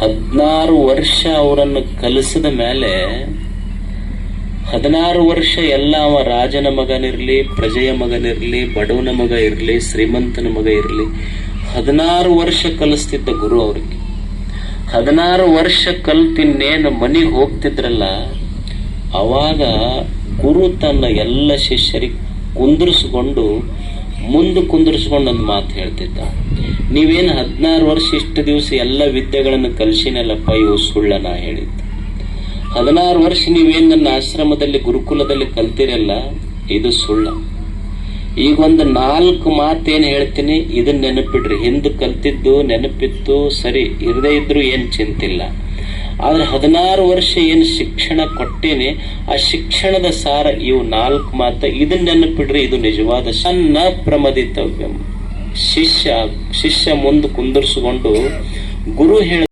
ಹದಿನಾರು ವರ್ಷ ಅವರನ್ನು ಕಲಿಸಿದ ಮೇಲೆ ಹದಿನಾರು ವರ್ಷ ಎಲ್ಲ ಅವ ರಾಜನ ಮಗನಿರ್ಲಿ ಪ್ರಜೆಯ ಮಗನಿರ್ಲಿ ಬಡವನ ಮಗ ಇರ್ಲಿ, ಶ್ರೀಮಂತನ ಮಗ ಇರ್ಲಿ, ಹದಿನಾರು ವರ್ಷ ಕಲಿಸ್ತಿದ್ದ ಗುರು ಅವ್ರಿಗೆ. ಹದಿನಾರು ವರ್ಷ ಕಲ್ತಿನ್ನೇನು ಮನೆಗೆ ಹೋಗ್ತಿದ್ರಲ್ಲ, ಅವಾಗ ಗುರು ತನ್ನ ಎಲ್ಲ ಶಿಷ್ಯರಿಗೆ ಕುಂದಿರಿಸ್ಕೊಂಡು ಮುಂದೆ ಕುಂದಿರಿಸ್ಕೊಂಡು ಒಂದು ಮಾತು ಹೇಳ್ತಿದ್ದ ನೀವೇನು ಹದಿನಾರು ವರ್ಷ ಇಷ್ಟು ದಿವಸ ಎಲ್ಲ ವಿದ್ಯೆಗಳನ್ನು ಕಲಿಸಿನಲ್ಲಪ್ಪ, ಇವು ಸುಳ್ಳ ನಾ ಹೇಳಿದ್ದ. ಹದಿನಾರು ವರ್ಷ ನೀವೇನು ನನ್ನ ಆಶ್ರಮದಲ್ಲಿ, ಗುರುಕುಲದಲ್ಲಿ ಕಲ್ತಿರಲ್ಲ, ಇದು ಸುಳ್ಳ. ಈಗ ಒಂದು ನಾಲ್ಕು ಮಾತೇನು ಹೇಳ್ತೀನಿ, ಇದನ್ನ ನೆನಪಿಡ್ರಿ. ಹಿಂದೆ ಕಲ್ತಿದ್ದು ನೆನಪಿತ್ತು, ಸರಿ, ಇರದೇ ಇದ್ರೂ ಏನು ಚಿಂತಿಲ್ಲ. ಆದ್ರೆ ಹದಿನಾರು ವರ್ಷ ಏನು ಶಿಕ್ಷಣ ಕೊಟ್ಟೇನೆ, ಆ ಶಿಕ್ಷಣದ ಸಾರ ಇವು ನಾಲ್ಕು ಮಾತ ಇದನ್ನ ನೆನಪಿಡ್ರಿ, ಇದು ನಿಜವಾದ ಸಣ್ಣ ಪ್ರಮದಿತವ್ಯಂ. ಶಿಷ್ಯ ಶಿಷ್ಯ ಮುಂದೆ ಕುಂದರ್ಸ್ಕೊಂಡು ಗುರು ಹೇಳ